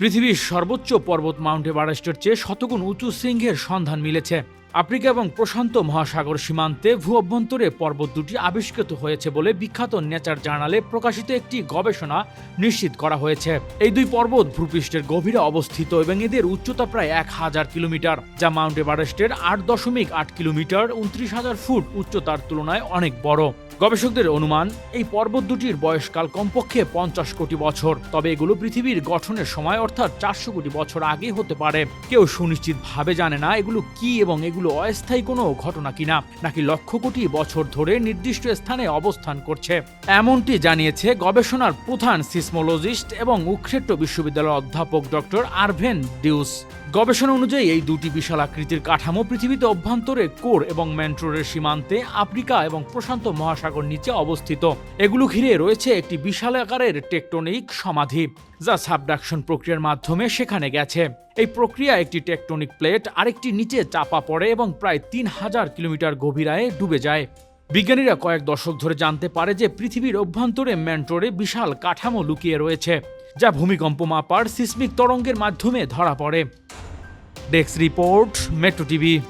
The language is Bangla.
পৃথিবীর সর্বোচ্চ পর্বত মাউন্ট এভারেস্টের চেয়ে শতগুণ উঁচু শৃঙ্গের সন্ধান মিলেছে। আফ্রিকা এবং প্রশান্ত মহাসাগর সীমান্তে ভূ অভ্যন্তরে পর্বত দুটি আবিষ্কৃত হয়েছে বলে বিখ্যাত নেচার জার্নালে প্রকাশিত একটি গবেষণা নিশ্চিত করা হয়েছে। এই দুই পর্বত ভূপৃষ্ঠের গভীরে অবস্থিত এবং এদের উচ্চতা প্রায় এক হাজার কিলোমিটার, যা মাউন্ট এভারেস্টের আট দশমিক আট কিলোমিটার, উনত্রিশ হাজার ফুট উচ্চতার তুলনায় অনেক বড়। গবেষকদের অনুমান, এই পর্বত দুটির বয়সকাল কমপক্ষে পঞ্চাশ কোটি বছর। তবে এগুলো পৃথিবীর গঠনের সময় অর্থাৎ চারশো কোটি বছর আগে হতে পারে। কেউ সুনিশ্চিতভাবে জানে না এগুলো কি এবং এগুলো অস্থায়ী কোনো ঘটনা কিনা, নাকি লক্ষ কোটি বছর ধরে নির্দিষ্ট স্থানে অবস্থান করছে। এমনটি জানিয়েছে গবেষণার প্রধান সিসমোলজিস্ট এবং উক্ষেট্ট বিশ্ববিদ্যালয়ের অধ্যাপক ডক্টর আরভেন ডিউস। গবেষণা অনুযায়ী এই দুটি বিশাল আকৃতির কাঠামো পৃথিবীতে অভ্যন্তরে কোর এবং ম্যান্ট্রোরের সীমান্তে আফ্রিকা এবং প্রশান্ত মহাসাগর নিচে অবস্থিত। এগুলো ঘিরে রয়েছে একটি বিশাল আকারের টেকটনিক সমাধি, যা সাবডাকশন প্রক্রিয়ার মাধ্যমে সেখানে গেছে। এই প্রক্রিয়া একটি টেকটনিক প্লেট, আরেকটি নিচে চাপা পড়ে এবং প্রায় তিন হাজার কিলোমিটার গভীরায় ডুবে যায়। বিজ্ঞানীরা কয়েক দশক ধরে জানতে পারে যে পৃথিবীর অভ্যন্তরে ম্যান্ট্রোরে বিশাল কাঠামো লুকিয়ে রয়েছে, যা ভূমিকম্প মাপার, সিসমিক তরঙ্গের মাধ্যমে ধরা পড়ে। Desk report metro TV